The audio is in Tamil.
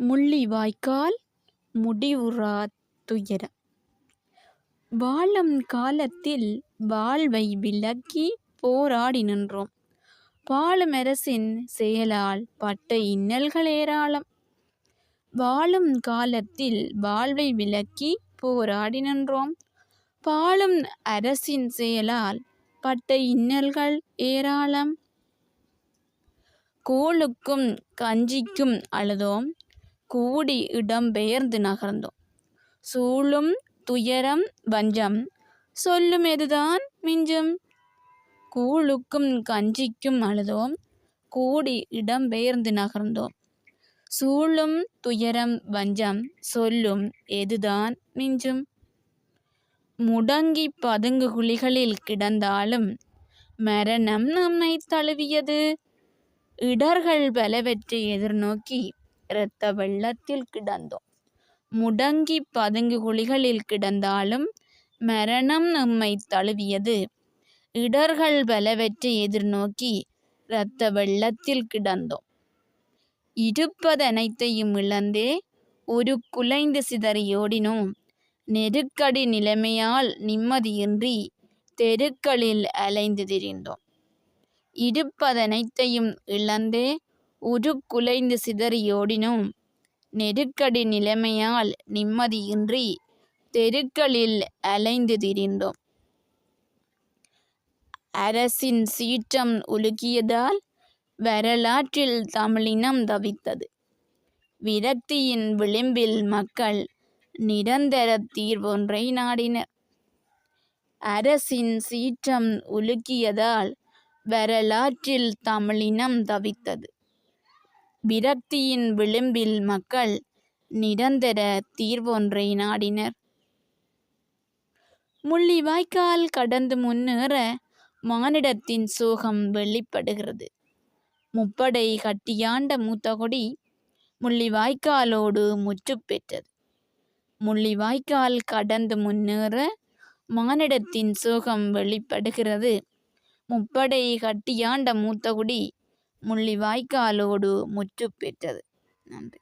முள்ளிவாய்க்கால் முடிவுறா துயரம் வாழும் காலத்தில் வாழ்வை விலக்கி போராடி நின்றோம். பாலுமரசின் செயலால் பட்ட இன்னல்கள் ஏராளம் வாழும் காலத்தில் வாழ்வை விலக்கி போராடி நின்றோம். பாழும் அரசின் செயலால் பட்ட இன்னல்கள் ஏராளம். கூழுக்கும் கஞ்சிக்கும் அழுதோம். கூடி இடம்பெயர்ந்து நகர்ந்தோம். சூழும் துயரம் வஞ்சம். சொல்லும் எதுதான் மிஞ்சும்? கூழுக்கும் கஞ்சிக்கும் அழுதோம். கூடி இடம்பெயர்ந்து நகர்ந்தோம். சூழும் துயரம் வஞ்சம். சொல்லும் எதுதான் மிஞ்சும்? முடங்கி பதுங்கு குழிகளில் கிடந்தாலும் மரணம் நம்மை தழுவியது. இடர்கள் பலவற்றை எதிர்நோக்கி இரத்த வெள்ளத்தில் கிடந்தோம். முடங்கி பதுங்கு குழிகளில் கிடந்தாலும் மரணம் நம்மை தழுவியது. இடர்கள் பலவற்றை எதிர்நோக்கி இரத்த வெள்ளத்தில் கிடந்தோம். இருப்பதனைத்தையும் இழந்தே ஒரு குலைந்து சிதறியோடினோம் நெருக்கடி நிலைமையால் நிம்மதியின்றி தெருக்களில் அலைந்து திரிந்தோம். இருப்பதனைத்தையும் இழந்தே உருக்குலைந்து சிதறியோடினோம் நெருக்கடி நிலைமையால் நிம்மதியின்றி தெருக்களில் அலைந்து திரிந்தோம். அரசின் சீற்றம் உலுக்கியதால் வரலாற்றில் தமிழினம் தவித்தது. விரக்தியின் விளிம்பில் மக்கள் நிரந்தர தீர்வொன்றை நாடினர். அரசின் சீற்றம் உலுக்கியதால் வரலாற்றில் தமிழினம் தவித்தது. விரக்தியின் விளிம்பில் மக்கள் நிரந்தர தீர்வொன்றை நாடினர். முள்ளிவாய்க்கால் கடந்து முன்னேற மானிடத்தின் சோகம் வெளிப்படுகிறது. முப்படை கட்டியாண்ட மூத்தகுடி முள்ளிவாய்க்காலோடு முற்று பெற்றது. முள்ளிவாய்க்கால் கடந்து முன்னேற மானிடத்தின் சோகம் வெளிப்படுகிறது. முப்படை கட்டியாண்ட மூத்தகுடி முள்ளிவாய்க்காலோடு முற்று பெற்றது. நன்றி.